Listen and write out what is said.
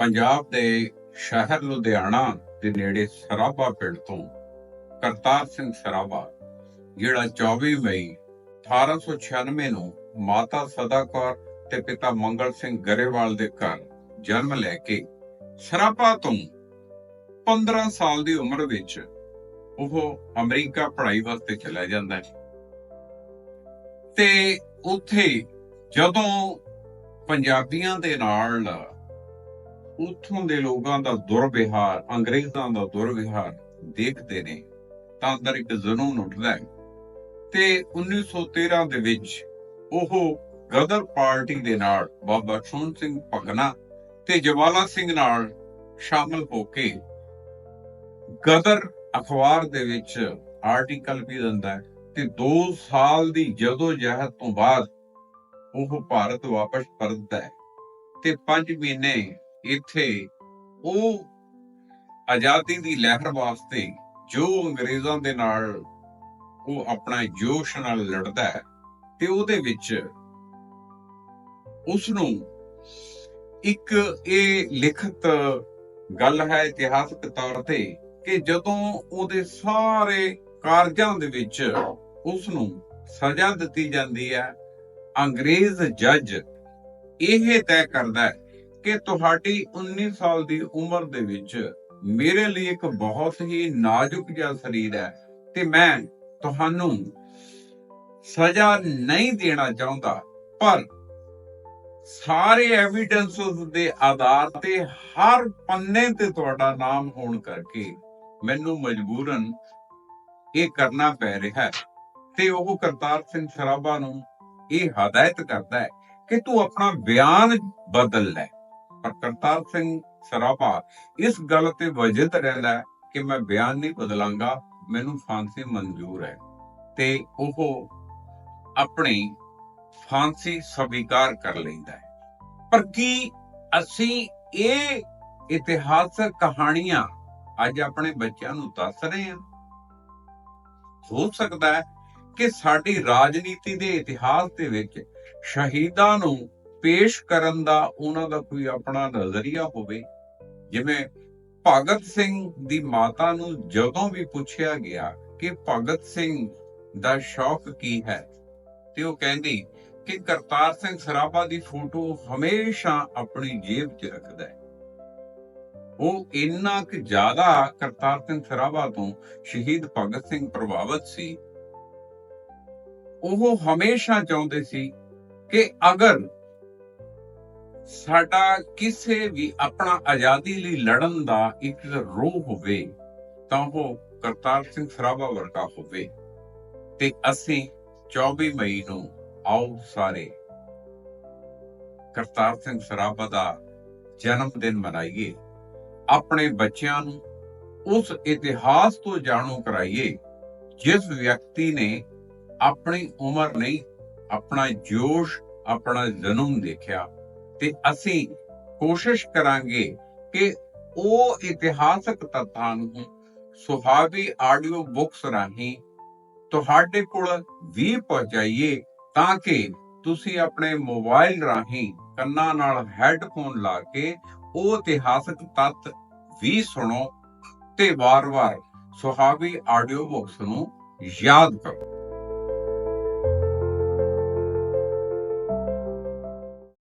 ਪੰਜਾਬ ਦੇ ਸ਼ਹਿਰ ਲੁਧਿਆਣਾ ਦੇ ਨੇੜੇ ਸਰਾਭਾ ਪਿੰਡ ਤੋਂ ਕਰਤਾਰ ਸਿੰਘ ਸਰਾਭਾ, ਜਿਹੜਾ 24 ਮਈ 1896 ਨੂੰ ਮਾਤਾ ਸਦਾ ਕੌਰ ਤੇ ਪਿਤਾ ਮੰਗਲ ਸਿੰਘ ਗਰੇਵਾਲ ਦੇ ਘਰ ਜਨਮ ਲੈ ਕੇ ਸਰਾਭਾ ਤੋਂ 15 ਸਾਲ ਦੀ ਉਮਰ ਵਿੱਚ ਉਹ ਅਮਰੀਕਾ ਪੜ੍ਹਾਈ ਵਾਸਤੇ ਚਲਾ ਜਾਂਦਾ ਹੈ। ਤੇ ਉੱਥੇ ਜਦੋਂ ਪੰਜਾਬੀਆਂ ਦੇ ਨਾਲ ਉੱਥੋਂ ਦੇ ਲੋਕਾਂ ਦਾ ਦੁਰਵਿਹਾਰ, ਅੰਗਰੇਜ਼ਾਂ ਦਾ ਦੁਰਵਿਹਾਰ ਦੇਖਦੇ ਨੇ, ਤਾਂ ਅੰਦਰ ਇੱਕ ਜਨੂਨ ਉੱਠਦਾ ਹੈ। ਤੇ 1913 ਦੇ ਵਿੱਚ ਉਹ ਗਦਰ ਪਾਰਟੀ ਦੇ ਨਾਲ ਬਾਬਾ ਸ਼ੋਨ ਸਿੰਘ ਭਗਨਾ ਤੇ ਜਵਾਲਾ ਸਿੰਘ ਨਾਲ ਸ਼ਾਮਲ ਹੋ ਕੇ ਗਦਰ ਅਖਬਾਰ ਦੇ ਵਿੱਚ ਆਰਟੀਕਲ ਵੀ ਦਿੰਦਾ ਹੈ ਤੇ 2 ਸਾਲ ਦੀ ਜਦੋਂ ਜਹਿਦ ਤੋਂ ਬਾਅਦ ਉਹ ਭਾਰਤ ਵਾਪਸ ਪਰਤਦਾ ਹੈ ਤੇ 5 ਮਹੀਨੇ ਇੱਥੇ ਉਹ ਆਜ਼ਾਦੀ ਦੀ ਲਹਿਰ ਵਾਸਤੇ ਜੋ ਅੰਗਰੇਜ਼ਾਂ ਦੇ ਨਾਲ ਉਹ ਆਪਣਾ ਜੋਸ਼ ਨਾਲ ਲੜਦਾ ਹੈ ਤੇ ਉਹਦੇ ਵਿੱਚ ਉਸ ਨੂੰ ਇੱਕ ਇਹ ਲਿਖਤ ਗੱਲ ਹੈ ਇਤਿਹਾਸਕ ਤੌਰ ਤੇ ਕਿ ਜਦੋਂ ਉਹਦੇ ਸਾਰੇ ਕਾਰਜਾਂ ਦੇ ਵਿੱਚ ਉਸ ਨੂੰ ਸਜ਼ਾ ਦਿੱਤੀ ਜਾਂਦੀ ਹੈ, ਅੰਗਰੇਜ਼ ਜੱਜ ਇਹ ਤੈਅ ਕਰਦਾ ਹੈ ਕਿ ਤੁਹਾਡੀ 19 ਸਾਲ ਦੀ ਉਮਰ ਦੇ ਵਿੱਚ ਮੇਰੇ ਲਈ ਇੱਕ ਬਹੁਤ ਹੀ ਨਾਜ਼ੁਕ ਜਿਹਾ ਸਰੀਰ ਹੈ ਤੇ ਮੈਂ ਤੁਹਾਨੂੰ ਸਜ਼ਾ ਨਹੀਂ ਦੇਣਾ ਚਾਹੁੰਦਾ, ਪਰ ਸਾਰੇ ਐਵੀਡੈਂਸਸ ਦੇ ਆਧਾਰ ਤੇ ਹਰ ਪੰਨੇ ਤੇ ਤੁਹਾਡਾ ਨਾਮ ਹੋਣ ਕਰਕੇ ਮੈਨੂੰ ਮਜਬੂਰਨ ਇਹ ਕਰਨਾ ਪੈ ਰਿਹਾ ਹੈ ਤੇ ਉਹ ਕਰਤਾਰ ਸਿੰਘ ਸਰਾਭਾ ਨੂੰ ਇਹ ਹਦਾਇਤ ਕਰਦਾ ਹੈ ਕਿ ਤੂੰ ਆਪਣਾ ਬਿਆਨ ਬਦਲ ਲੈ। ਪਰ ਕਰਤਾਰ ਸਿੰਘ ਸਰਾਭਾ ਇਸ ਗੱਲ ਤੇ ਵਜਦ ਰਹਿੰਦਾ ਕਿ ਮੈਂ ਬਿਆਨ ਨਹੀਂ ਬਦਲਾਂਗਾ, ਮੈਨੂੰ ਫਾਂਸੀ ਮਨਜ਼ੂਰ ਹੈ। ਤੇ ਉਹ ਆਪਣੀ ਫਾਂਸੀ ਸਵੀਕਾਰ ਕਰ ਲੈਂਦਾ ਹੈ। ਪਰ ਕੀ ਅਸੀਂ ਇਹ ਇਤਿਹਾਸਕ ਕਹਾਣੀਆਂ ਅੱਜ ਆਪਣੇ ਬੱਚਿਆਂ ਨੂੰ ਦੱਸ ਰਹੇ ਹਾਂ? ਹੋ ਸਕਦਾ ਹੈ ਕਿ ਸਾਡੀ ਰਾਜਨੀਤੀ ਦੇ ਇਤਿਹਾਸ ਦੇ ਵਿੱਚ ਸ਼ਹੀਦਾਂ ਨੂੰ ਪੇਸ਼ ਕਰਨ ਦਾ ਉਹਨਾਂ ਦਾ ਕੋਈ ਆਪਣਾ ਨਜ਼ਰੀਆ ਹੋਵੇ, ਜਿਵੇਂ ਭਗਤ ਸਿੰਘ ਦੀ ਮਾਤਾ ਨੂੰ ਜਦੋਂ ਵੀ ਪੁੱਛਿਆ ਗਿਆ ਕਿ ਭਗਤ ਸਿੰਘ ਦਾ ਸ਼ੌਕ ਕੀ ਹੈ, ਤੇ ਉਹ ਕਹਿੰਦੀ ਕਿ ਕਰਤਾਰ ਸਿੰਘ ਸਰਾਭਾ ਦੀ ਫੋਟੋ ਹਮੇਸ਼ਾ ਆਪਣੀ ਜੇਬ 'ਚ ਰੱਖਦਾ ਹੈ। ਉਹ ਇੰਨਾ ਕਿ ਜ਼ਿਆਦਾ ਕਰਤਾਰ ਸਿੰਘ ਸਰਾਭਾ ਤੋਂ ਸ਼ਹੀਦ ਭਗਤ ਸਿੰਘ ਪ੍ਰਭਾਵਿਤ ਸੀ, ਉਹ ਹਮੇਸ਼ਾ ਚਾਹੁੰਦੇ ਸੀ ਕਿ ਅਗਰ ਸਾਡਾ ਕਿਸੇ ਵੀ ਆਪਣਾ ਆਜ਼ਾਦੀ ਲਈ ਲੜਨ ਦਾ ਇੱਕ ਰੋਹ ਹੋਵੇ, ਤਾਂ ਉਹ ਕਰਤਾਰ ਸਿੰਘ ਸਰਾਭਾ ਵਰਗਾ ਹੋਵੇ। ਤੇ ਅਸੀਂ 24 ਮਈ ਨੂੰ ਆਓ ਸਾਰੇ ਕਰਤਾਰ ਸਿੰਘ ਸਰਾਭਾ ਦਾ ਜਨਮ ਦਿਨ ਮਨਾਈਏ। ਆਪਣੇ ਬੱਚਿਆਂ ਨੂੰ ਉਸ ਇਤਿਹਾਸ ਤੋਂ ਜਾਣੂ ਕਰਾਈਏ, ਜਿਸ ਵਿਅਕਤੀ ਨੇ ਆਪਣੀ ਉਮਰ ਨਹੀਂ, ਆਪਣਾ ਜੋਸ਼, ਆਪਣਾ ਜਨਮ ਦੇਖਿਆ। ਤੇ ਅਸੀਂ ਕੋਸ਼ਿਸ਼ ਕਰਾਂਗੇ ਕਿ ਉਹ ਇਤਿਹਾਸਕ ਤੱਥਾਂ ਨੂੰ ਸੁਹਾਵੀ ਆਡੀਓ ਬੁੱਕਸ ਰਾਹੀਂ ਤੁਹਾਡੇ ਕੋਲ ਵੀ ਪਹੁੰਚਾਈਏ ਤਾਂ ਕਿ ਤੁਸੀਂ ਆਪਣੇ ਮੋਬਾਈਲ ਰਾਹੀਂ ਕੰਨਾਂ ਨਾਲ ਹੈੱਡਫੋਨ ਲਾ ਕੇ ਉਹ ਇਤਿਹਾਸਕ ਤੱਤ ਵੀ ਸੁਣੋ ਤੇ ਵਾਰ-ਵਾਰ ਸੁਹਾਵੀ ਆਡੀਓ ਬੁੱਕਸ ਨੂੰ ਯਾਦ ਕਰੋ।